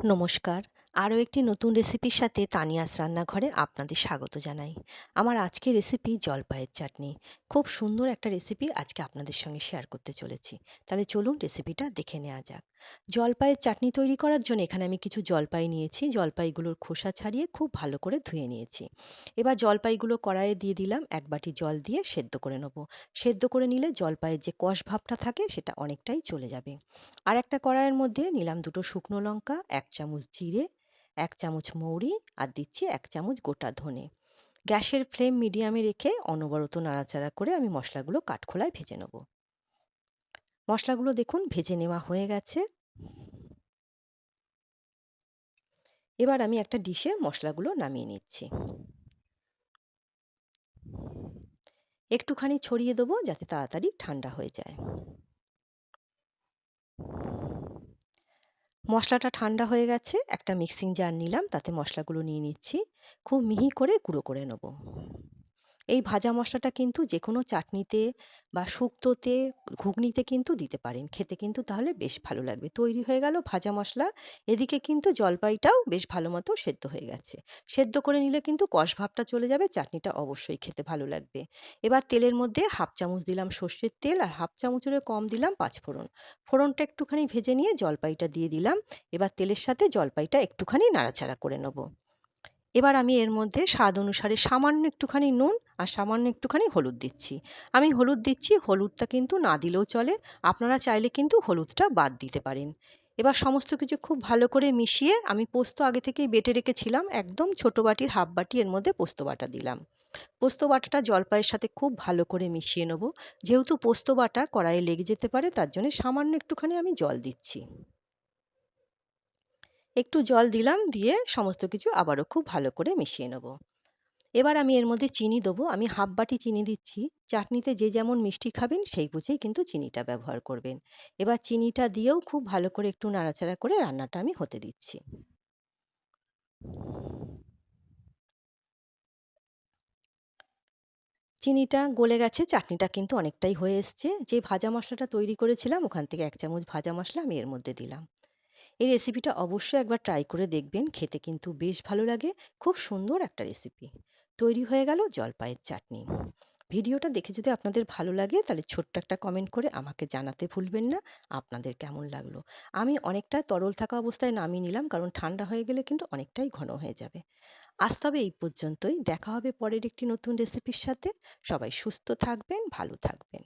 নমস্কার। আরও একটি নতুন রেসিপির সাথে তানিয়াস রান্নাঘরে আপনাদের স্বাগত জানাই। আমার আজকের রেসিপি জলপাইয়ের চাটনি। খুব সুন্দর একটা রেসিপি আজকে আপনাদের সঙ্গে শেয়ার করতে চলেছি। তাহলে চলুন রেসিপিটা দেখে নেওয়া যাক। জলপাইয়ের চাটনি তৈরি করার জন্য এখানে আমি কিছু জলপাই নিয়েছি। জলপাইগুলোর খোসা ছাড়িয়ে খুব ভালো করে ধুয়ে নিয়েছি। এবার জলপাইগুলো কড়াইয়ে দিয়ে দিলাম। এক বাটি জল দিয়ে সেদ্ধ করে নেব। সেদ্ধ করে নিলে জলপাইয়ের যে কষ ভাবটা থাকে সেটা অনেকটাই চলে যাবে। আর একটা কড়াইয়ের মধ্যে নিলাম দুটো শুকনো লঙ্কা, এক চামচ জিরে এক চামচ মৌরি আর দিচ্ছি এক চামচ গোটা ধনে। গ্যাসের ফ্লেম মিডিয়ামে রেখে অনবরত নাড়াচাড়া করে আমি মশলাগুলো কাঠখোলায় ভেজে নেব। মশলাগুলো দেখুন ভেজে নেওয়া হয়ে গেছে। এবার আমি একটা ডিশে মশলাগুলো নামিয়ে নিচ্ছি। একটুখানি ছড়িয়ে দেবো যাতে তাড়াতাড়ি ঠান্ডা হয়ে যায়। মশলাটা ঠান্ডা হয়ে গেছে, একটা মিক্সিং জার নিলাম, তাতে মশলাগুলো নিয়ে নিচ্ছি। খুব মিহি করে গুঁড়ো করে নেব। এই ভাজা মশলাটা কিন্তু যে কোনো চাটনিতে বা শুক্তোতে, ঘুগনিতে কিন্তু দিতে পারেন। খেতে কিন্তু তাহলে বেশ ভালো লাগবে। তৈরি হয়ে গেল ভাজা মশলা। এদিকে কিন্তু জলপাইটাও বেশ ভালো মতো সেদ্ধ হয়ে গেছে। সেদ্ধ করে নিলে কিন্তু কষ ভাবটা চলে যাবে, চাটনিটা অবশ্যই খেতে ভালো লাগবে। এবার তেলের মধ্যে হাফ চামচ দিলাম সর্ষের তেল আর হাফ চামচেরও কম দিলাম পাঁচফোড়ন ফোড়নটা একটুখানি ভেজে নিয়ে জলপাইটা দিয়ে দিলাম। এবার তেলের সাথে জলপাইটা একটুখানি নাড়াচাড়া করে নেব। এবার আমি এর মধ্যে স্বাদ অনুসারে সামান্য একটুখানি নুন আর সামান্য একটুখানি হলুদ দিচ্ছি। আমি হলুদ দিচ্ছি, হলুদটা কিন্তু না দিলেও চলে, আপনারা চাইলে কিন্তু হলুদটা বাদ দিতে পারেন। এবার সমস্ত কিছু খুব ভালো করে মিশিয়ে আমি পোস্ত আগে থেকেই বেটে রেখেছিলাম, একদম ছোটো বাটির, হাফ বাটি এর মধ্যে পোস্ত বাটা দিলাম। পোস্ত বাটাটা জলপাইয়ের সাথে খুব ভালো করে মিশিয়ে নেব। যেহেতু পোস্ত বাটা কড়াইয়ে লেগে যেতে পারে, তার জন্য সামান্য একটুখানি আমি জল দিচ্ছি। একটু জল দিলাম, দিয়ে সমস্ত কিছু আবারও খুব ভালো করে মিশিয়ে নেব। এবার আমি এর মধ্যে চিনি দেবো। আমি হাফ বাটি চিনি দিচ্ছি। চাটনিতে যে যেমন মিষ্টি খাবেন, সেই বুঝেই কিন্তু চিনিটা ব্যবহার করবেন। এবার চিনিটা দিয়েও খুব ভালো করে একটু নাড়াচাড়া করে রান্নাটা আমি হতে দিচ্ছি। চিনিটা গলে গেছে, চাটনিটা কিন্তু অনেকটাই হয়ে এসছে। যে ভাজা মশলাটা তৈরি করেছিলাম, ওখান থেকে এক চামচ ভাজা মশলা আমি এর মধ্যে দিলাম। এই রেসিপিটা অবশ্যই একবার ট্রাই করে দেখবেন। খেতে কিন্তু বেশ ভালো লাগে। খুব সুন্দর একটা রেসিপি তৈরি হয়ে গেল জলপাইয়ের চাটনি। ভিডিওটা দেখে যদি আপনাদের ভালো লাগে, তাহলে ছোট্ট একটা কমেন্ট করে আমাকে জানাতে ভুলবেন না। আপনাদের কেমন লাগল? আমি অনেকটা তরল থাকা অবস্থায় নামিয়ে নিলাম, কারণ ঠান্ডা হয়ে গেলে কিন্তু অনেকটাই ঘন হয়ে যাবে। আজ তবে এই পর্যন্তই। দেখা হবে পরের একটি নতুন রেসিপির সাথে। সবাই সুস্থ থাকবেন, ভালো থাকবেন।